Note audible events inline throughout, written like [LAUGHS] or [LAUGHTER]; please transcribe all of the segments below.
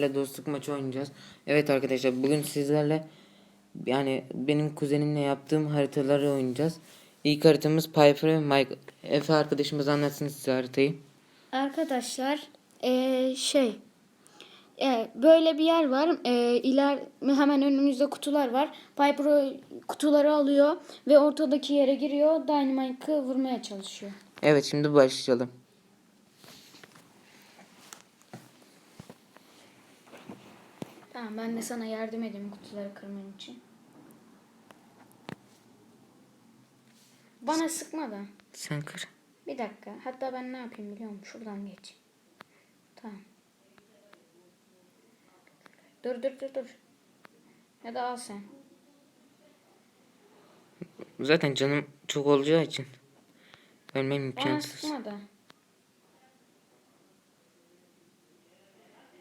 Piper'la dostluk maçı oynayacağız. Evet arkadaşlar bugün sizlerle yani benim kuzenimle yaptığım haritaları oynayacağız. İlk haritamız Piper ve Mike. Efe arkadaşımız anlatsın size haritayı. Arkadaşlar eee, şey eee, böyle bir yer var. Eee iler hemen önümüzde kutular var. Piper o kutuları alıyor ve ortadaki yere giriyor. Dynamite'ı vurmaya çalışıyor. Evet şimdi başlayalım. Tamam ben de sana yardım edeyim kutuları kırman için. Bana sıkma da. Sen kır. Bir dakika. Hatta ben ne yapayım biliyor musun? Şuradan geç. Tamam. Dur dur dur dur. Ya da al sen. Zaten canım çok olacağı için. Ölmem Bana imkansız. sıkma da.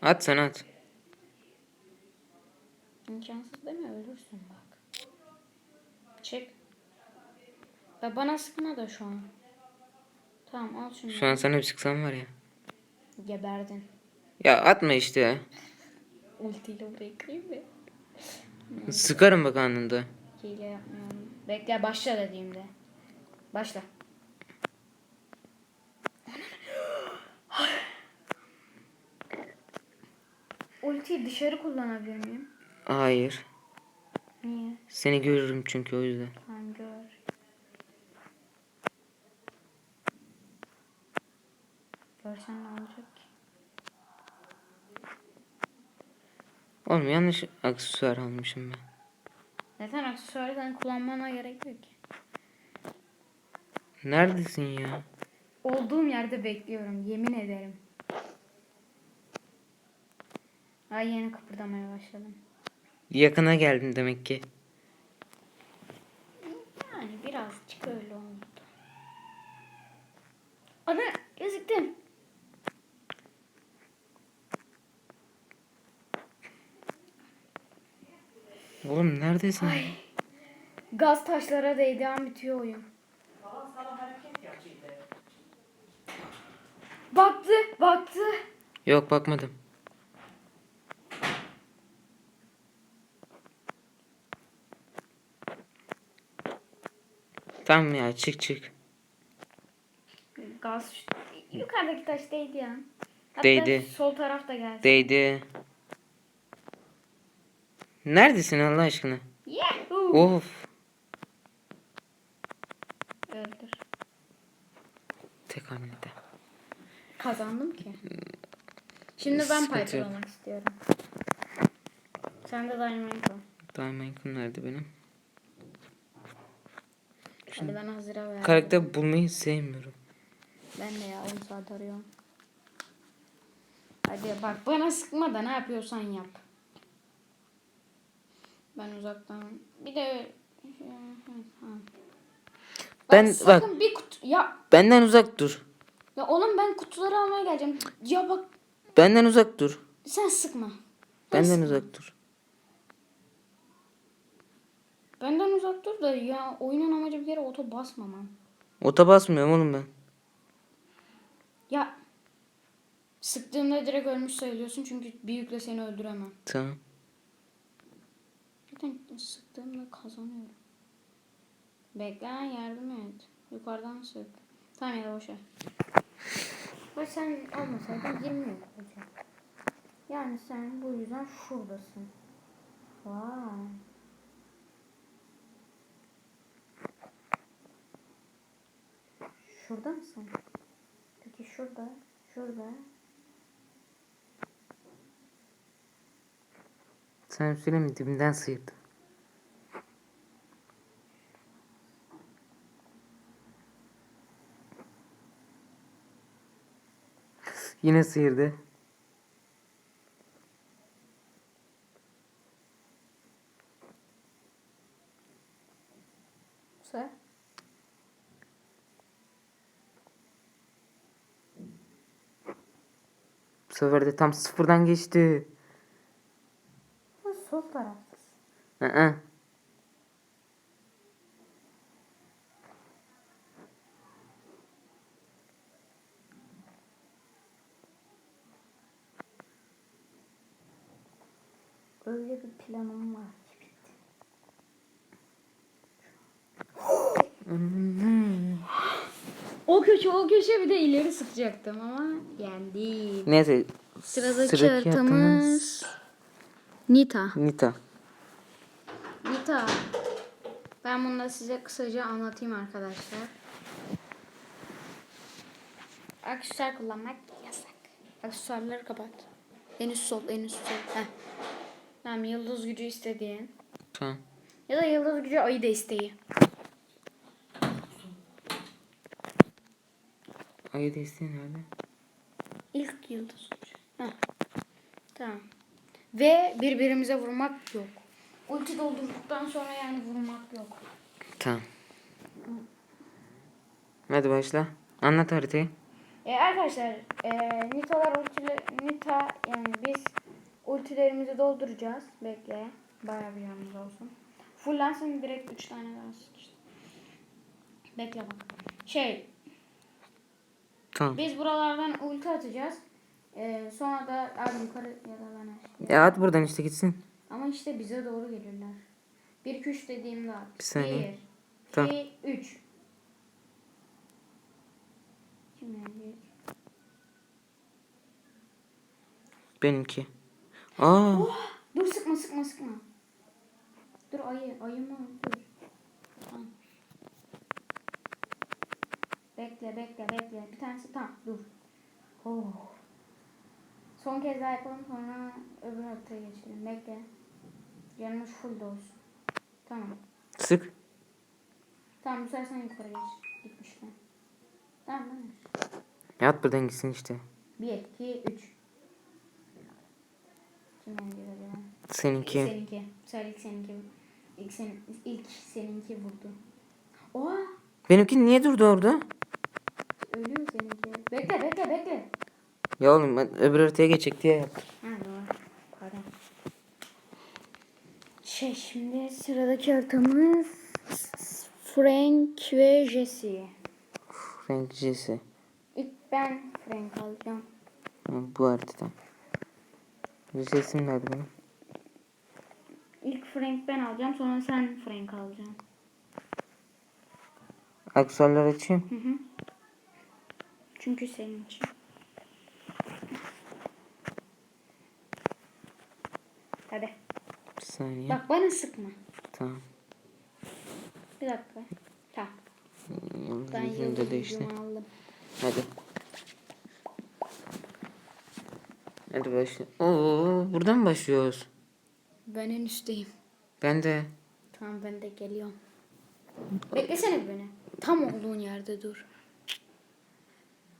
At sen at. İmkansız değil mi? Ölürsün bak. Çık. Ya bana sıkma da şu an. Tamam al şunu. Şu an sana bir sıksam var ya. Geberdin. Ya atma işte. [LAUGHS] Ultiyle orayı kırayım mı? Sıkarım bak anında. Hile yapmayalım. Bekle başla dediğimde. Başla. [GASPS] Ultiyi dışarı kullanabilir miyim? Hayır. Niye? Seni görürüm çünkü o yüzden. Tamam gör. Görsen ne olacak ki? Oğlum yanlış aksesuar almışım ben. Zaten aksesuarı sen kullanmana gerek yok ki. Neredesin ya? Olduğum yerde bekliyorum yemin ederim. Ay yeni kıpırdamaya başladım. Yakına geldin demek ki. Yani birazcık öyle oldu. Ana gözüktüm. Oğlum neredesin? Gaz taşlara değdi an bitiyor oyun. Baktı, baktı. Yok bakmadım. Tamam ya çık çık. Gaz yukarıdaki taş değdi ya. Hatta Değdi. sol tarafta geldi. Değdi. Neredesin Allah aşkına? Yahoo! Of. Öldür. Tek hamlede. Kazandım ki. Şimdi ben Sıkıntı Piper yok. olmak istiyorum. Sen de Dynamite ol. Diamond nerede benim? Hadi ben hazıra verdim. Karakter bulmayı sevmiyorum. Ben de ya 10 saat arıyorum. Hadi bak bana sıkma da ne yapıyorsan yap. Ben uzaktan. Bir de Ha. Ben- bak, sakın bir kutu ya Benden uzak dur. ya oğlum ben kutuları almaya geleceğim. Ya bak Benden uzak dur. sen sıkma. Benden uzak dur. Benden uzak dur da ya oyunun amacı bir kere oto basmaman. Ota basmıyorum oğlum ben. Ya sıktığımda direkt ölmüş sayılıyorsun çünkü bir yükle seni öldüremem. Tamam. Zaten sıktığımda kazanıyorum. Bekle yardım et. Yukarıdan sık. Tamam ya da boşver. Bak sen olmasaydın 20 yok olacak. Yani sen bu yüzden şuradasın. Vay. Şurada mısın? Peki şurada, şurada. Sen söyle mi dibimden sıyırdın. Yine sıyırdı. Sen? Bu sefer de tam sıfırdan geçti. Sol taraftasın. Hı öyle bir planım var ki bitti. o köşe o köşe bir de ileri sıkacaktım ama yendim. Neyse. Sıradaki haritamız Nita. Nita. Nita. Ben bunu da size kısaca anlatayım arkadaşlar. Aksesuar kullanmak yasak. Aksesuarları kapat. En üst sol, en üst sol. Heh. Tamam yıldız gücü istediğin. Tamam. Ya da yıldız gücü ayı desteği. Ayı desteği nerede? İlk yıldız. Heh. Tamam. Ve birbirimize vurmak yok. Ulti doldurduktan sonra yani vurmak yok. Tamam. Hadi başla. Anlat haritayı. E, arkadaşlar e, Nita'lar ulti, Nita yani biz ultilerimizi dolduracağız. Bekle. Bayağı bir yanımız olsun. Fullensin direkt 3 tane daha sık işte. Bekle bak. Şey Tamam. biz buralardan ulti atacağız. E, sonra da abi yukarı ya da aşağı. Ya at buradan işte gitsin. Ama işte bize doğru gelirler. 1 2 3 dediğimde at. Bir saniye. 1 Tamam. 2 3 Kim gelecek? Benimki. Aa. Dur sıkma sıkma sıkma. Dur ayı ayı mı? Dur. Bekle bekle bekle. Bir tanesi tamam dur. Oh. Son kez daha yapalım sonra öbür haritaya geçelim. Bekle. Yanımız full olsun. Tamam. Sık. Tamam bu sefer sen yukarı geç. Gitmişler. Tamam tamam. Ya at buradan gitsin işte. 1, 2, 3. Kim gelecek acaba? Seninki. Seninki. Söyle ilk seninki. İlk, sen, ilk seninki vurdu. Oha! Benimki niye durdu orada? Ölüyor seninki. Bekle bekle bekle. Ya oğlum ben öbür haritaya geçecek diye yaptım. Ha doğru. Pardon. Şey şimdi sıradaki haritamız Frank ve Jesse. Frank Jesse. İlk ben Frank alacağım. Bu haritadan. Jesse'm nerede benim? İlk Frank ben alacağım sonra sen Frank alacaksın. Aksesuarlar açayım. Hı hı. Çünkü senin için. Hadi. Bir saniye. Bak bana sıkma. Tamam. Bir dakika. Tamam. Ben Yüzüm de yıldız değişti. gücümü aldım. Hadi. Hadi başla. Oo, buradan mı başlıyoruz? Ben en üstteyim. Ben de. Tamam ben de geliyorum. Beklesene beni. Tam olduğun yerde dur.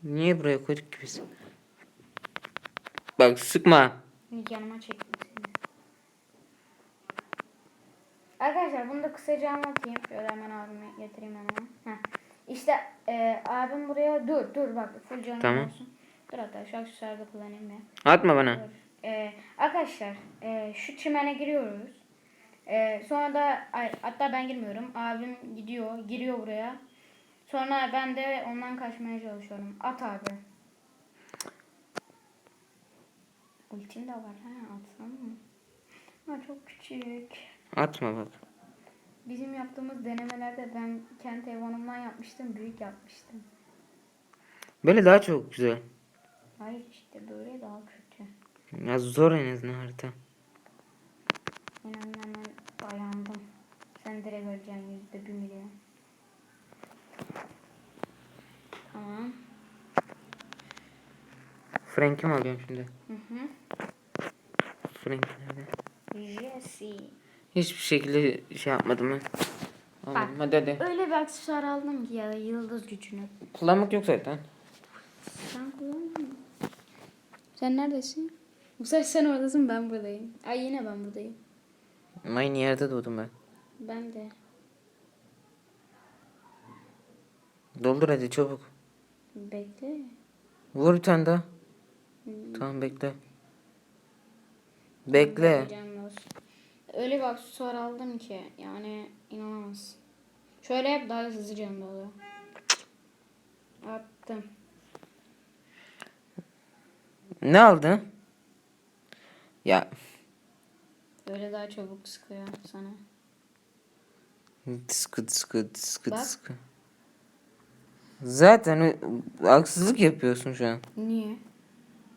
Niye buraya koyduk ki biz? Bak sıkma. Yanıma çektim seni. Arkadaşlar bunu da kısaca anlatayım. Şöyle hemen abime getireyim hemen. Heh. İşte e, abim buraya dur dur bak full canım Tamam. olsun. Dur hatta şu aksesuarda kullanayım ya. Atma bana. Dur. E, arkadaşlar e, şu çimene giriyoruz. E, sonra da ay, hatta ben girmiyorum. Abim gidiyor giriyor buraya. Sonra ben de ondan kaçmaya çalışıyorum. At abi. Ultim de var ha atsam mı? Ha çok küçük. Atma bak. Bizim yaptığımız denemelerde ben kendi hayvanımdan yapmıştım, büyük yapmıştım. Böyle daha çok güzel. Hayır işte böyle daha kötü. Ya zor en azından harita. İnan hemen dayandım. Sen direkt öleceksin yüzde bir milyon. Tamam. Frank'i mi alıyorum şimdi? Hı hı. Frank nerede? Jesse. Hiçbir şekilde şey yapmadım ben. Anladım. Hadi hadi. Öyle bir aksesuar aldım ki ya yıldız gücünü. Kullanmak yok zaten. Sen kullandın mı? Sen neredesin? Bu sefer sen oradasın ben buradayım. Ay yine ben buradayım. Aynı yerde doğdum ben. Ben de. Doldur hadi çabuk. Bekle. Vur bir tane daha. Tamam bekle. Bekle. Öyle bir aksesuar aldım ki yani inanamazsın. Şöyle yap daha hızlı canım oluyor. Attım. Ne aldın? Ya Böyle daha çabuk sıkıyor sana. Tıskı tıskı tıskı Bak. Zaten haksızlık yapıyorsun şu an. Niye?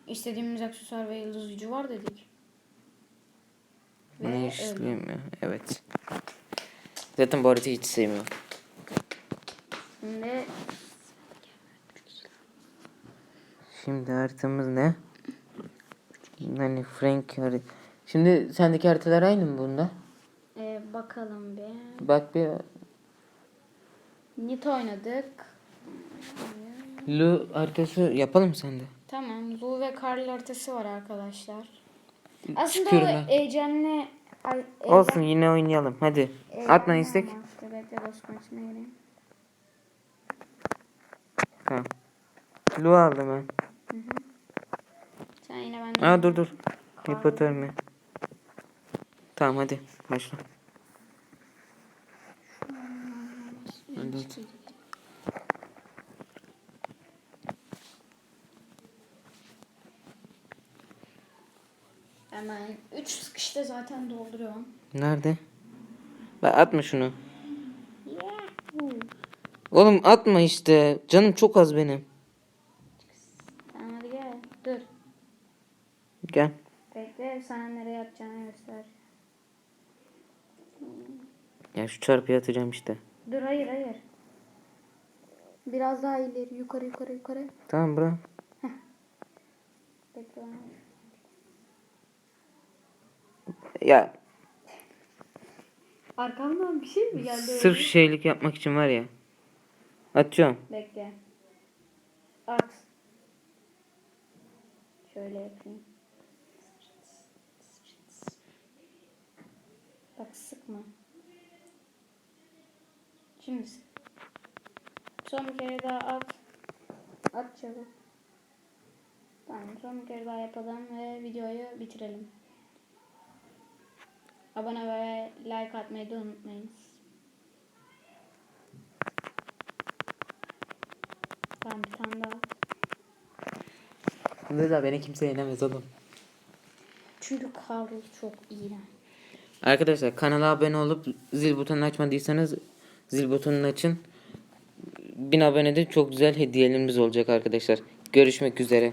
İstediğimiz aksesuar ve yıldız gücü var dedik. Ne işleyeyim ya? Evet. Zaten bu haritayı hiç sevmiyorum. Şimdi Şimdi haritamız ne? Hani Frank harit. Şimdi sendeki haritalar aynı mı bunda? e, bakalım bir. Bak bir Nit oynadık. Lu haritası yapalım sende? Tamam. Lu ve Karl haritası var arkadaşlar. Aslında Çıkıyorum o ben. Ece'nle Ay, Olsun yine oynayalım. Hadi. Atma istek. Bekle bekle dost maçına gireyim. Tamam. Lu aldım ben. Sen yine benden. Aa dur dur. Hipotermi. Tamam hadi başla. Evet. Hemen 3 sıkışta zaten dolduruyorum. Nerede? Bak atma şunu. Yahoo. Oğlum atma işte. Canım çok az benim. Tamam hadi gel. Dur. Gel. Bekle sana nereye atacağını göster. Ya şu çarpıyı atacağım işte. Dur hayır hayır. Biraz daha ileri yukarı yukarı yukarı. Tamam bırak. Bekle. Ya Arkamdan bir şey mi geldi? sırf şeylik yapmak için var ya. Atıyorum. Bekle. At. Şöyle yapayım. Bak sıkma. Şimdi sık. Son bir kere daha at. At çabuk. Tamam son bir kere daha yapalım ve videoyu bitirelim. Abone ve like atmayı da unutmayın. Tamam bir tane daha. Da beni kimse yenemez oğlum. Çünkü Carl çok iğrenç. Arkadaşlar kanala abone olup zil butonunu açmadıysanız zil butonunu açın. 1000 abonede çok güzel hediyelerimiz olacak arkadaşlar. Görüşmek üzere.